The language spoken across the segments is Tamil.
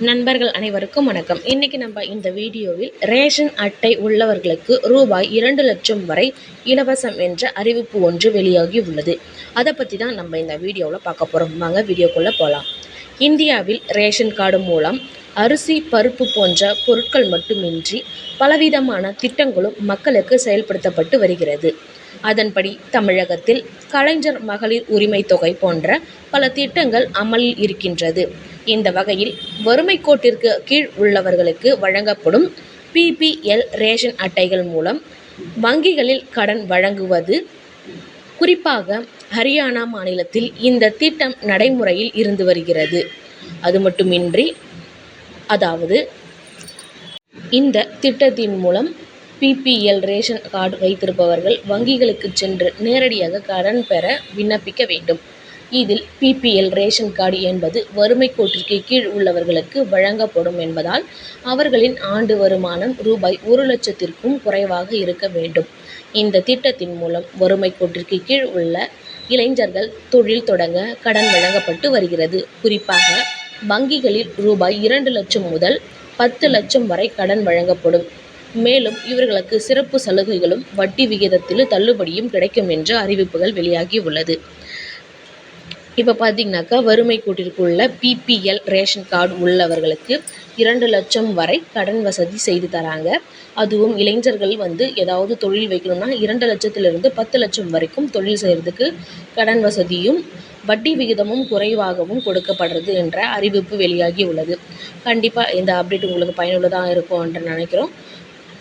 நண்பர்கள் அனைவருக்கும் வணக்கம். இன்னைக்கு நம்ம இந்த வீடியோவில் ரேஷன் அட்டை உள்ளவர்களுக்கு ரூபாய் இரண்டு லட்சம் வரை இலவசம் என்ற அறிவிப்பு ஒன்று வெளியாகி உள்ளது. அதை பற்றி தான் நம்ம இந்த வீடியோவில் பார்க்க போகிறோம் வாங்க வீடியோக்குள்ளே போகலாம் இந்தியாவில் ரேஷன் கார்டு மூலம் அரிசி பருப்பு போன்ற பொருட்கள் மட்டுமின்றி பலவிதமான திட்டங்களும் மக்களுக்கு செயல்படுத்தப்பட்டு வருகிறது. அதன்படி தமிழகத்தில் கலைஞர் மகளிர் உரிமை தொகை போன்ற பல திட்டங்கள் அமலில் இருக்கின்றது. இந்த வகையில் வறுமை கோட்டிற்கு கீழ் உள்ளவர்களுக்கு வழங்கப்படும் பிபிஎல் ரேஷன் அட்டைகள் மூலம் வங்கிகளில் கடன் வழங்குவது குறிப்பாக ஹரியானா மாநிலத்தில் இந்த திட்டம் நடைமுறையில் இருந்து வருகிறது. அது மட்டுமின்றி அதாவது இந்த திட்டத்தின் மூலம் பிபிஎல் ரேஷன் கார்டு வைத்திருப்பவர்கள் வங்கிகளுக்கு சென்று நேரடியாக கடன் பெற விண்ணப்பிக்க வேண்டும். இதில் பிபிஎல் ரேஷன் கார்டு என்பது வறுமை கோட்டிற்கு கீழ் உள்ளவர்களுக்கு வழங்கப்படும் என்பதால் அவர்களின் ஆண்டு வருமானம் ரூபாய் ஒரு லட்சத்திற்கும் குறைவாக இருக்க வேண்டும். இந்த திட்டத்தின் மூலம் வறுமை கோட்டிற்கு கீழ் உள்ள இளைஞர்கள் தொழில் தொடங்க கடன் வழங்கப்பட்டு வருகிறது. குறிப்பாக வங்கிகளில் ரூபாய் இரண்டு லட்சம் முதல் பத்து லட்சம் வரை கடன் வழங்கப்படும். மேலும் இவர்களுக்கு சிறப்பு சலுகைகளும் வட்டி விகிதத்தில் தள்ளுபடியும் கிடைக்கும் என்று அறிவிப்புகள் வெளியாகி உள்ளது. இப்போ பார்த்தீங்கன்னாக்கா வறுமை கூட்டிற்குள்ள பிபிஎல் ரேஷன் கார்டு உள்ளவர்களுக்கு இரண்டு லட்சம் வரை கடன் வசதி செய்து தராங்க. அதுவும் இளைஞர்கள் வந்து ஏதாவது தொழில் வைக்கணும்னா இரண்டு லட்சத்திலிருந்து பத்து லட்சம் வரைக்கும் தொழில் செய்கிறதுக்கு கடன் வசதியும் வட்டி விகிதமும் குறைவாகவும் கொடுக்கப்படுறது என்ற அறிவிப்பு வெளியாகி உள்ளது. கண்டிப்பாக இந்த அப்டேட் உங்களுக்கு பயனுள்ளதாக இருக்கும் என்று நினைக்கிறோம்.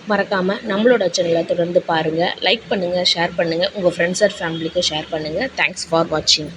மறக்காமல் நம்மளோட சேனலை தொடர்ந்து பாருங்கள் லைக் பண்ணுங்கள் ஷேர் பண்ணுங்கள் உங்கள் ஃப்ரெண்ட்ஸ் அண்ட் ஃபேமிலிக்கும் ஷேர் பண்ணுங்கள் தேங்க்ஸ் ஃபார் வாட்சிங்